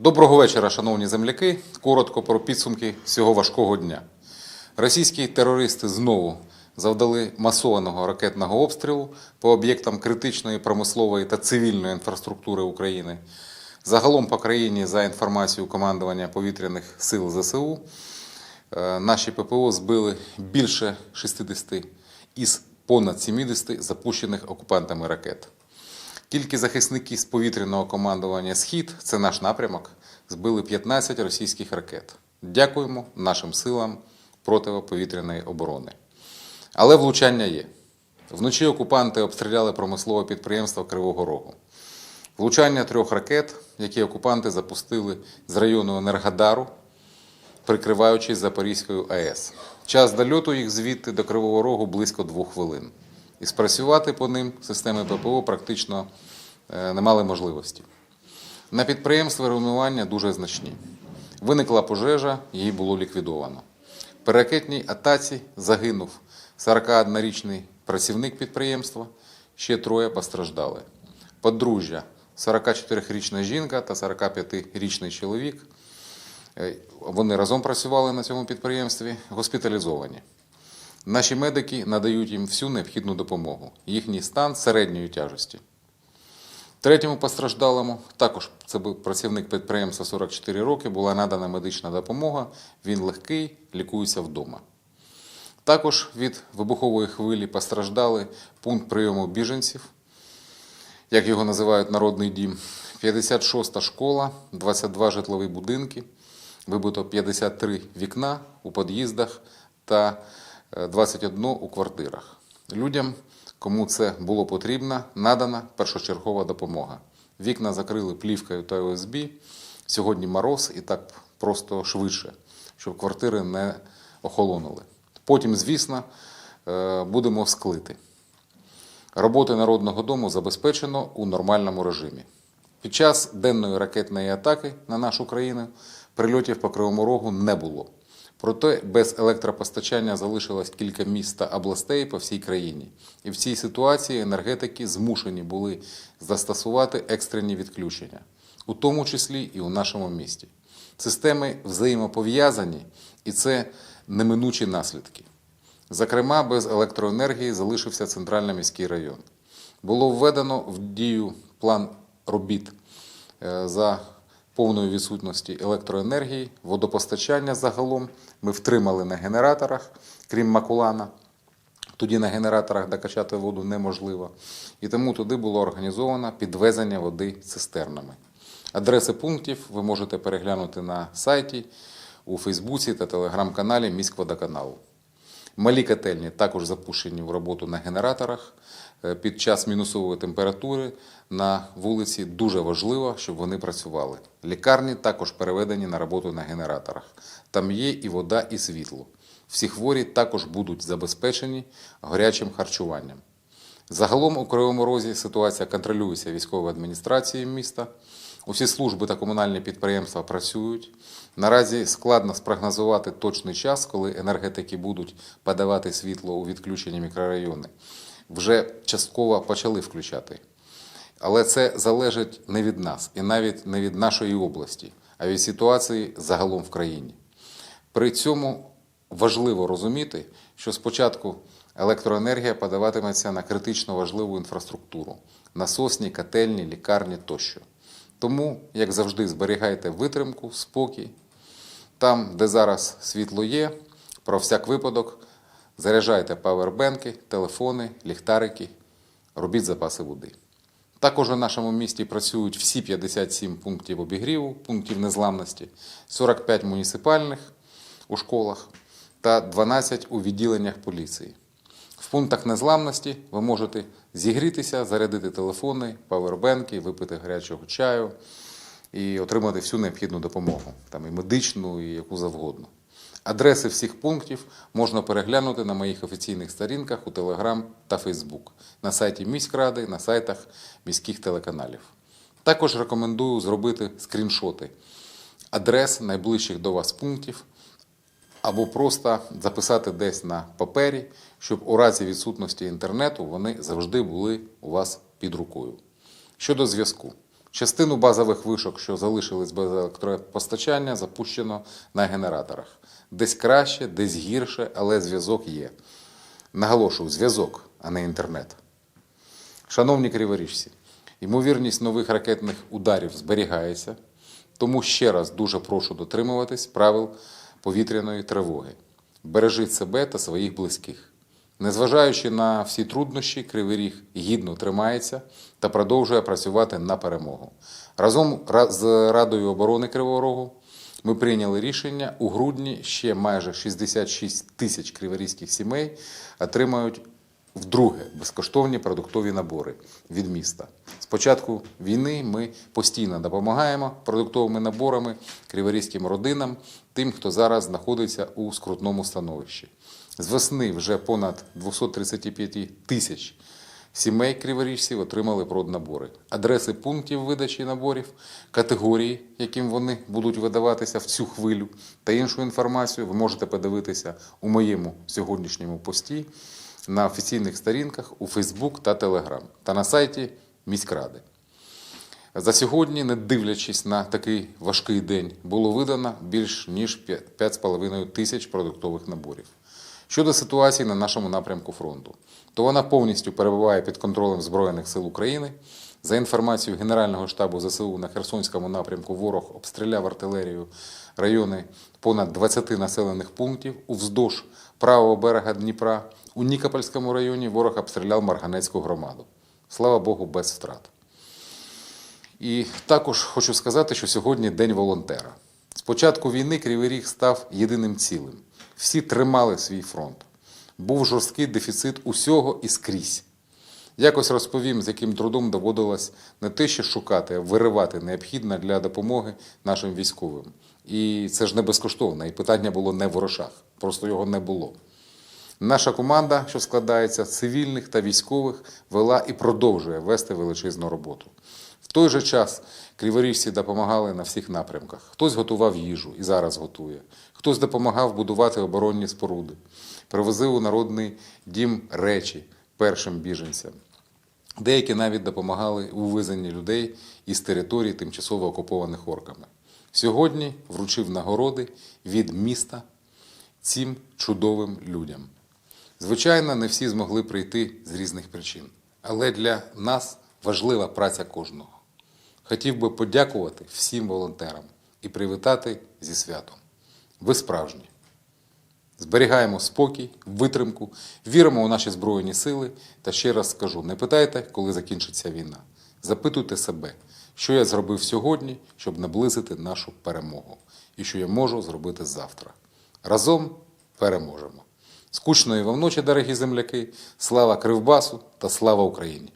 Доброго вечора, шановні земляки. Коротко про підсумки цього важкого дня. Російські терористи знову завдали масованого ракетного обстрілу по об'єктам критичної промислової та цивільної інфраструктури України. Загалом по країні, за інформацією командування повітряних сил ЗСУ, е, наші ППО збили більше 60 із понад 70 запущених окупантами ракет. Тільки захисники з повітряного командування Схід, це наш напрямок, збили 15 російських ракет. Дякуємо нашим силам протиповітряної оборони. Але влучання є. Вночі окупанти обстріляли промислове підприємство Кривого Рогу. Влучання трьох ракет, які окупанти запустили з району Енергодару, прикриваючись Запорізькою АЕС. Час дольоту їх звідти до Кривого Рогу близько двох хвилин. І спрацювати по ним системи ППО практично е, не мали можливості. На підприємстві руйнування дуже значні. Виникла пожежа, її було ліквідовано. При ракетній атаці загинув 41-річний працівник підприємства, ще троє постраждали. Подружжя 44-річна жінка та 45-річний чоловік. Е, Вони разом працювали на цьому підприємстві, госпіталізовані. Наші медики надають їм всю необхідну допомогу. Їхній стан середньої тяжесті. Третьому постраждалому, також це був працівник підприємства 44 роки, була надана медична допомога. Він легкий, лікується вдома. Також від вибухової хвилі постраждали пункт прийому біженців, як його називають народний дім, 56-та школа, 22 житлові будинки, вибито 53 вікна у під'їздах та 21 у квартирах. Людям, кому це було потрібно, надана першочергова допомога. Вікна закрили плівкою та ОСБ. Сьогодні мороз і так просто швидше, щоб квартири не охолонули. Потім, звісно, е, будемо склити. Роботи Народного дому забезпечено у нормальному режимі. Під час денної ракетної атаки на нашу країну прильотів по Кривому Рогу не було. Проте без електропостачання залишилось кілька міст та областей по всій країні. І в цій ситуації енергетики змушені були застосувати екстрені відключення, у тому числі і у нашому місті. Системи взаємопов'язані, і це неминучі наслідки. Зокрема, без електроенергії залишився центральний міський район. Було введено в дію план робіт е, за повної відсутності електроенергії, водопостачання загалом. Ми втримали на генераторах, крім Макулана. Тоді на генераторах докачати воду неможливо. І тому туди було організовано підвезення води цистернами. Адреси пунктів ви можете переглянути на сайті, у Фейсбуці та телеграм-каналі міськводоканалу. Малі котельні також запущені в роботу на генераторах. Е, Під час мінусової температури на вулиці дуже важливо, щоб вони працювали. Лікарні також переведені на роботу на генераторах. Там є і вода, і світло. Всі хворі також будуть забезпечені гарячим харчуванням. Загалом у Кривому Розі ситуація контролюється військовою адміністрацією міста. Усі служби та комунальні підприємства працюють. Наразі складно спрогнозувати точний час, коли енергетики будуть подавати світло у відключені мікрорайони. Вже частково почали включати. Але це залежить не від нас і навіть не від нашої області, а від ситуації загалом в країні. При цьому важливо розуміти, що спочатку електроенергія подаватиметься на критично важливу інфраструктуру насосні, котельні, лікарні тощо. Тому, як завжди, зберігайте витримку, спокій. Там, де зараз світло є, про всяк випадок заряджайте павербенки, телефони, ліхтарики, робіть запаси води. Також у нашому місті працюють всі 57 пунктів обігріву, пунктів незламності, 45 муніципальних у школах та 12 у відділеннях поліції. В пунктах незламності ви можете зігрітися, зарядити телефони, павербенки, випити гарячого чаю і отримати всю необхідну допомогу, там і медичну, і яку завгодно. Адреси всіх пунктів можна переглянути на моїх офіційних сторінках у Телеграм та Фейсбук, на сайті міськради, на сайтах міських телеканалів. Також рекомендую зробити скріншоти адрес найближчих до вас пунктів або просто записати десь на папері, щоб у разі відсутності інтернету вони завжди були у вас під рукою. Щодо зв'язку. Частину базових вишок, що залишились без електропостачання, запущено на генераторах. Десь краще, десь гірше, але зв'язок є. Наголошую, зв'язок, а не інтернет. Шановні криворіжці, ймовірність нових ракетних ударів зберігається, тому ще раз дуже прошу дотримуватись правил повітряної тривоги. Бережи себе та своїх близьких. Незважаючи на всі труднощі, Кривий Ріг гідно тримається та продовжує працювати на перемогу. Разом з Радою оборони Кривого Рогу ми прийняли рішення у грудні ще майже 66 тисяч криворізьких сімей отримають вдруге безкоштовні продуктові набори від міста. З початку війни ми постійно допомагаємо продуктовими наборами криворізьким родинам, тим, хто зараз знаходиться у скрутному становищі. З весни вже понад 235 тисяч сімей криворіжців отримали проднабори. Адреси пунктів видачі наборів, категорії, яким вони будуть видаватися в цю хвилю, та іншу інформацію ви можете подивитися у моєму сьогоднішньому пості на офіційних сторінках у Фейсбук та Телеграм та на сайті міськради. За сьогодні, не дивлячись на такий важкий день, було видано більш ніж 5,5 тисяч продуктових наборів. Щодо ситуації на нашому напрямку фронту, то вона повністю перебуває під контролем Збройних сил України. За інформацією Генерального штабу ЗСУ на Херсонському напрямку ворог обстріляв артилерію райони понад 20 населених пунктів уздовж правого берега Дніпра. У Нікопольському районі ворог обстріляв Марганецьку громаду. Слава Богу, без втрат. І також хочу сказати, що сьогодні День волонтера. З початку війни Кривий Ріг став єдиним цілим. Всі тримали свій фронт. Був жорсткий дефіцит усього і скрізь. Якось розповім, з яким трудом доводилось не те, що шукати, а виривати необхідне для допомоги нашим військовим. І це ж не безкоштовно, і питання було не в грошах, просто його не було. Наша команда, що складається з цивільних та військових, вела і продовжує вести величезну роботу. В той же час криворіжці допомагали на всіх напрямках. Хтось готував їжу і зараз готує, хтось допомагав будувати оборонні споруди, привозив у народний дім речі першим біженцям. Деякі навіть допомагали у вивезенні людей із територій, тимчасово окупованих орками. Сьогодні вручив нагороди від міста цим чудовим людям. Звичайно, не всі змогли прийти з різних причин, але для нас важлива праця кожного. Хотів би подякувати всім волонтерам і привітати зі святом. Ви справжні. Зберігаємо спокій, витримку, віримо у наші Збройні сили та ще раз скажу: не питайте, коли закінчиться війна. Запитуйте себе, що я зробив сьогодні, щоб наблизити нашу перемогу, і що я можу зробити завтра. Разом переможемо. Скучної вам ночі, дорогі земляки, слава Кривбасу та слава Україні!